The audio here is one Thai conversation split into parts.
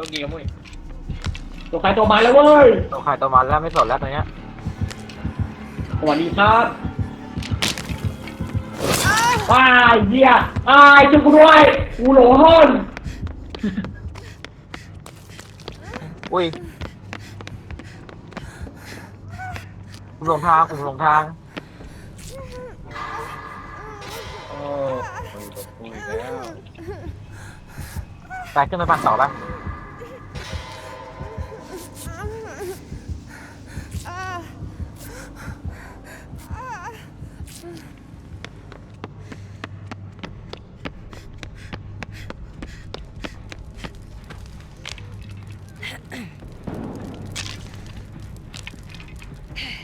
ต้องยิงกับมุ้ยตัวใครตัวมันแล้วเว้ยตัวใครตัวมันแล้วไม่สนแล้วตอนเนี้ยสวัสดีครับว้ายเหี้ยอ้ายช่วยกูด้วยกูหลงห้นอุ้ยผมหลงทางผมหลงทางโอ้ยตกกูอีกแล้วไปขึ้นไปปั่นต่อปะ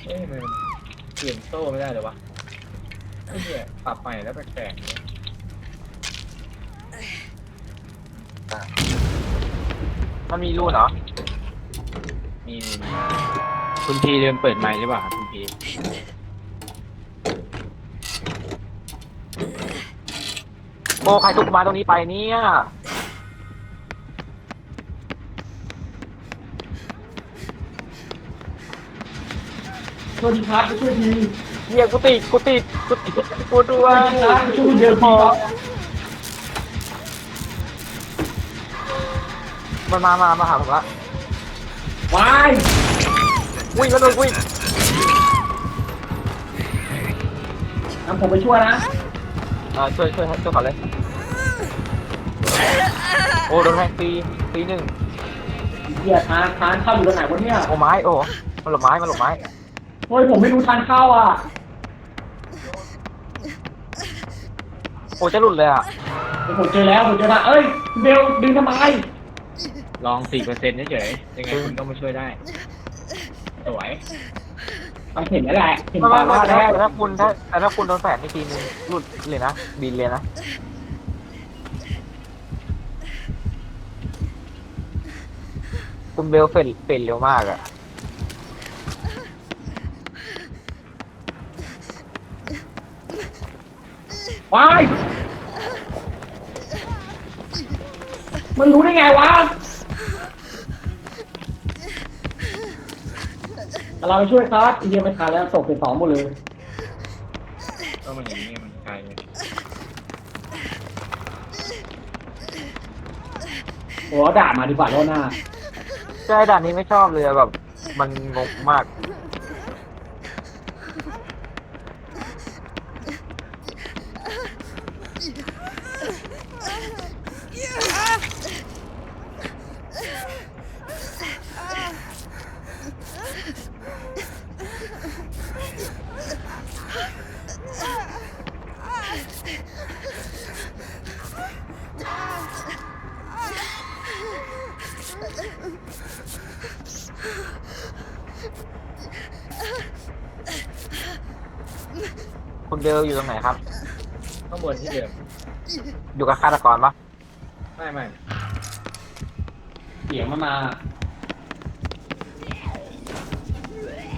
เอ๊ะมันเปลี่ยนโซ่ไม่ได้เลยวะไอ้เนี่ยปรับใหม่แล้วแปลกๆเนี่ยมันมีรูนเหรอ มีมีมีคุณพีเดินเปิดไมค์หรือเปล่าครับคุณพีโอ้ใครทุกมาตรงนี้ไปเนี่ย วัสดีครับไปช่วยทีเฮียกูติดกูติดกูติดกูด้วสยวัสดีครับไปช่วยเดินพอมันมามามาหาผมละวายวิ่งก็โดนวิ่งนำผมไปช่วยนะเออช่วยช่วยช่วยก่อนเลยโอ้โดนแทงตีตีหนึ่งเหี้ยทานทานเข้าอยู่ตรงไหนวะเนี่ยโอ้ไม้โอ้มันหลบไม้มันหลบไม้ เฮ้ยผมไม่รู้ทานเข้าอะ โอ้จะหลุดเลยอะ ผมเจอแล้วผมเจอแล้วเอ้ยเบลดึงทำไมลองสี่เปอร์เซ็นต์เฉยๆยังไงคุณก็มาช่วยได้ สวยมันเห็นแล้วแหละเห็นไม่ตาไม่ว่าไม่แล้วแต่ถ้าคุณถ้าแต่ถ้าคุณโดนแฝดในทีนึงหลุดเลยนะ บินเลยนะ คุณเบลเฟนเฟนเร็วมากอะ วายมันรู้ได้ไงวะเราไปช่วยซัดทีเดียวไม่ทันแล้วตกเป็นสองหมดเลยก็มันอย่างนี้มันไกลเลยโอ้ด่ามาดีกว่าโลหน้า ใช่ด่านนี้ไม่ชอบเลยอะแบบ มันงงมาก คุณเบลอยู่ตรงไหนครับ ข้างบนที่เดิมอยู่กับฆาตกรปะไม่ไม่เสียงมันมา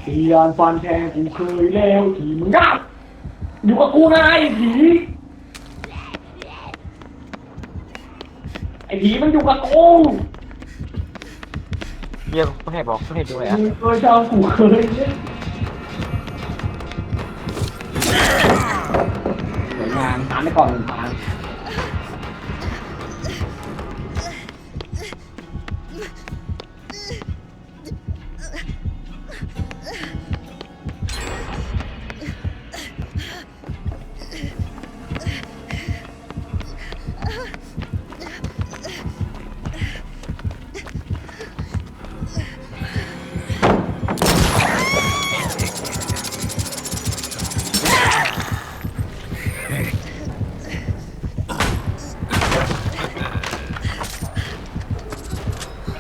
เตียนฟันแทงกูเคยแล้วทีมึงได้อยู่กับกูไงไอ้ผีไอ้ผีมันอยู่กับกูเยี่ยมคุณเห็นบอกคุณเห็นดูไหนอะมึงเคยจำกูเคยเนี่ย สวยงามไปก่อนหนึ่งทาน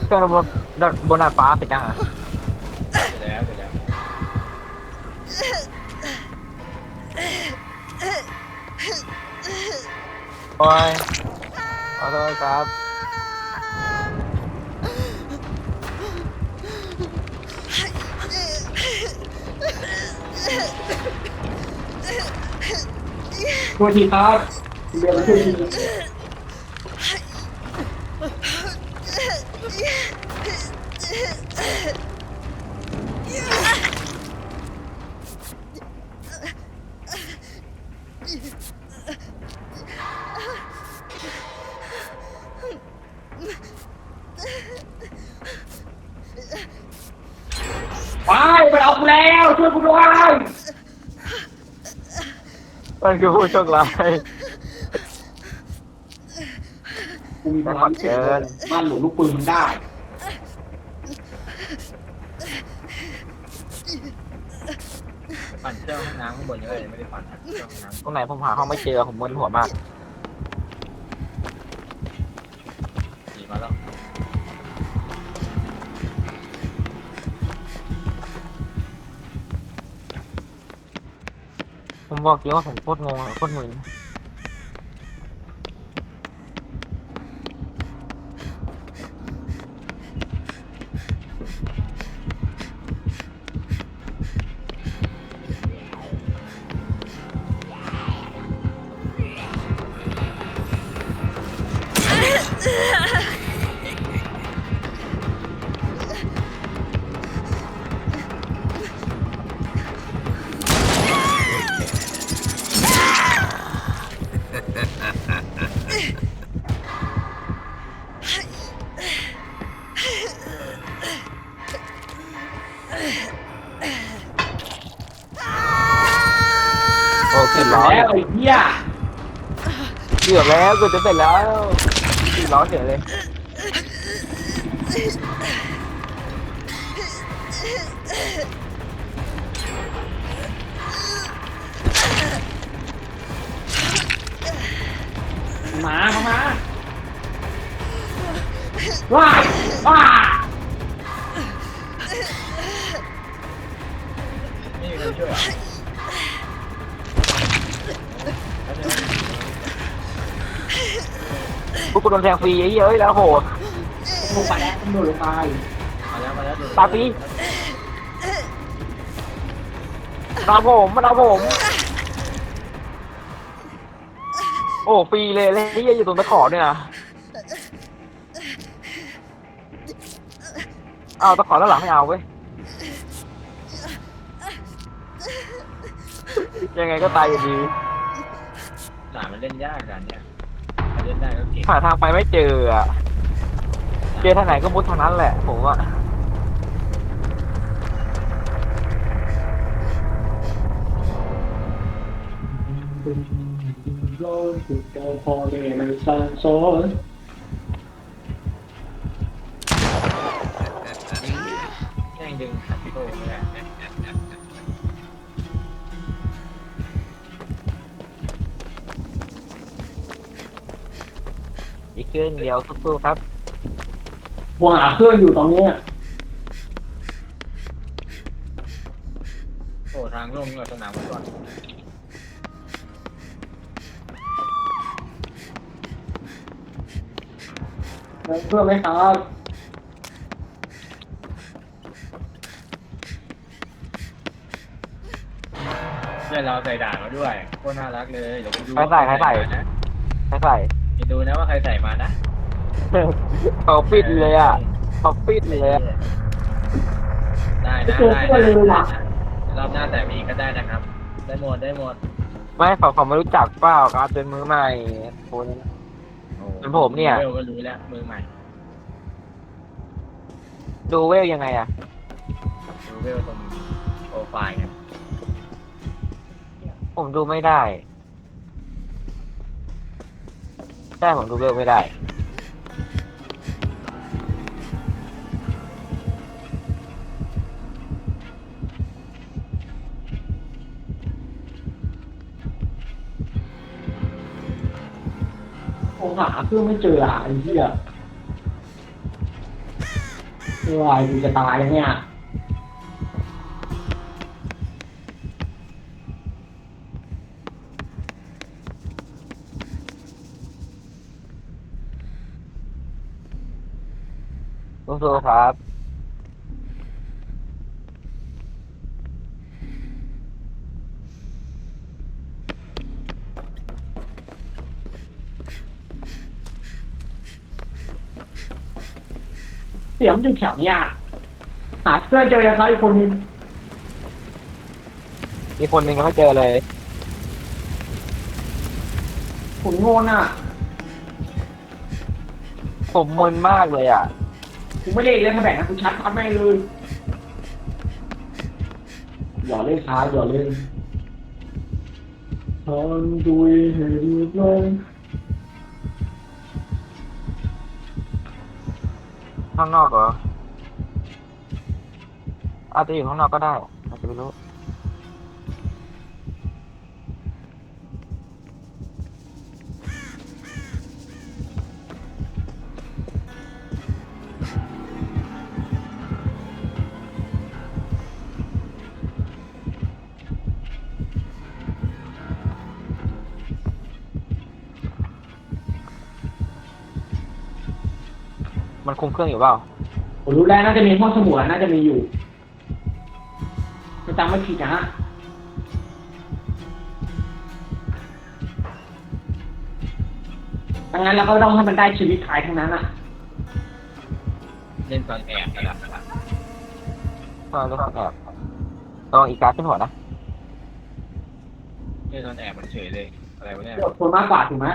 เครื่องบนบนดาดฟ้าเป็นยังไงเสร็จแล้วเสร็จแล้วโอ้ยขอโทษครับช่วยทีครับเรียนมาช่ว มันคือผู้โชคร้ายกูมีพลังพิเศษเลยบ้านหลวงลูกปืนมันได้ปั่นเครื่องห้องน้ำข้างบนเยอะเลยไม่ได้ปั่นเครื่องห้องน้ตรงไหนผมหาห้องไม่เจอผมมึนหัวมากำขี่มาแล้ว บอกเลยว่าผมโคตรงงโคตรมึน กือบแล้วเกือบจะเสร็จแล้วสี่ล้อเฉยเลยมาเข้ามาว้ายว้า พวกกูโดนแทงฟรีไอ้เหี้ยเอ้ยแล้วโหดลงไปแล้วตำรวจลงไปมาแล้วมาแล้วดูตาปีมาผมมันเอาผม โอ้ฟรีเลยเลยไอ้เหี้ยอยู่ตรงตะขอเนี่ยนะเอาตะขอแล้วหลังไม่เอาเว้ยยังไงก็ตายอยู่ดีสามมันเล่นยากกันเนี่ยถ้า เล่นได้ก็เก่งหาทางไปไม่เจออะเจอทางไหนก็มุดทางนั้นแหละผมอะโลกสุดเจ้าพ่อแม่ไม่สั่งสอนแย่งดึงขัดโซ่ไม่ได้อีก เครื่องเดียวสู้ๆครับกูหาเครื่องอยู่ตอนเนี้ยโอ้ทางลงกับสนามฟุตบอลมีเครื่องไหมครับเพื่อนเราใส่ด่านมาด้วยโคตรน่ารักเลยเดี๋ยวไปดูใครใส่ใครใส่มานะใส่ใส่ ไปดูนะว่าใครใส่มานะเขาปิดเลยอะเขาปิดเลยอะได้นะเจอได้เครื่องเลยนะว่ะรอบหน้าแต่มีก็ได้นะครับ ได้หมดได้หมดไม่เขาเขาไม่รู้จักเปล่าครับเป็นมือใหม่คุณโอ้เป็นผมเนี่ยเวลก็รู้แล้วมือใหม่ ดูเวลยังไงอะดูเวลตรงโปรไฟล์เนี่ยผมดูไม่ได้ ใช่ผมดูเวลไม่ได้ ผมหาเครื่องไม่เจออะไอ้เหี้ยไม่ไหวกูจะตายแล้วเนี่ย สู้ๆครับ เสียงมันอยู่แถวเนี้ยหาเพื่อนเจอยังไงอีกคนนึงมีคนหนึ่งเขาเจอเลยผมโง่น่ะ ผมมึนมากเลยอะ กูไม่ได้เล่นมาแบ่งนะกูชัดทัดไม่เลยอย่าเล่นช้าอย่าเล่นทนดุยให้ดีลงข้างนอกเหรออาจจะอยู่ข้างนอกก็ได้อาจจะไม่รู้ มันคุมเครื่องอยู่เปล่า ผมรู้แล้วน่าจะมีห้องสมุดน่าจะมีอยู่จะจำไม่ผิดนะฮะดังนั้นเราก็ต้องให้มันได้ชีวิตท้ายทั้งนั้นอะ เล่นตอนแอบกันละเออแล้วก็แอบระวังอีกการขึ้นหัวนะเล่นตอนแอบมันเฉยเลย อะไรวะเนี่ยคนมากกว่าถูกไหม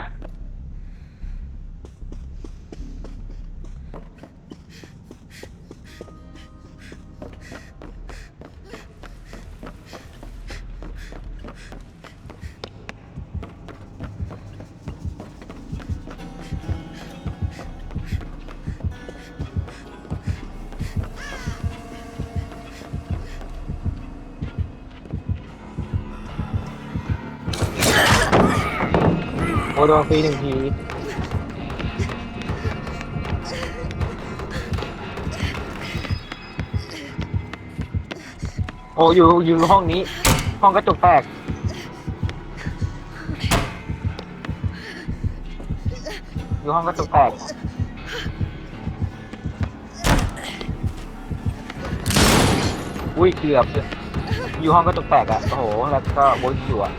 โดนฟรีหนึ่งที โอ้อยู่อยู่ห้องนี้ ห้องกระจกแตก อยู่ห้องกระจกแตก อุ้ยเกือบ อยู่ห้องกระจกแตกอะโอ้โห แล้วก็โบยอยู่อะ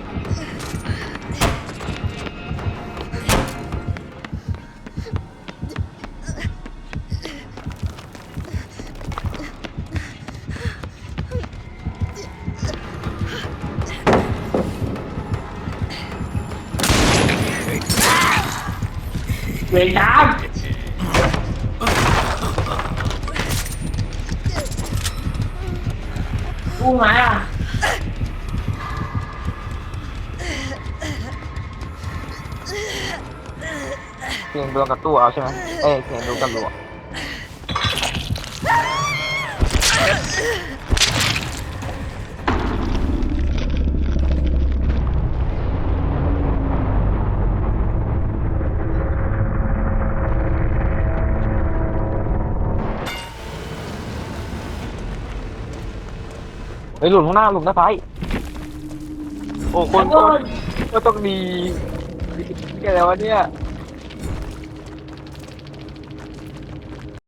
เวรกรรมกู้ไหมอะเสียงดวงกับตู้เอาใช่ไหมเอ้ยเสียงดวงกับหลวง ฮ้ยหลุมข้างหน้าหลุมหน้าซ้ายโอ้คนคนก็ต้องดีแกแล้ววะเนี่ย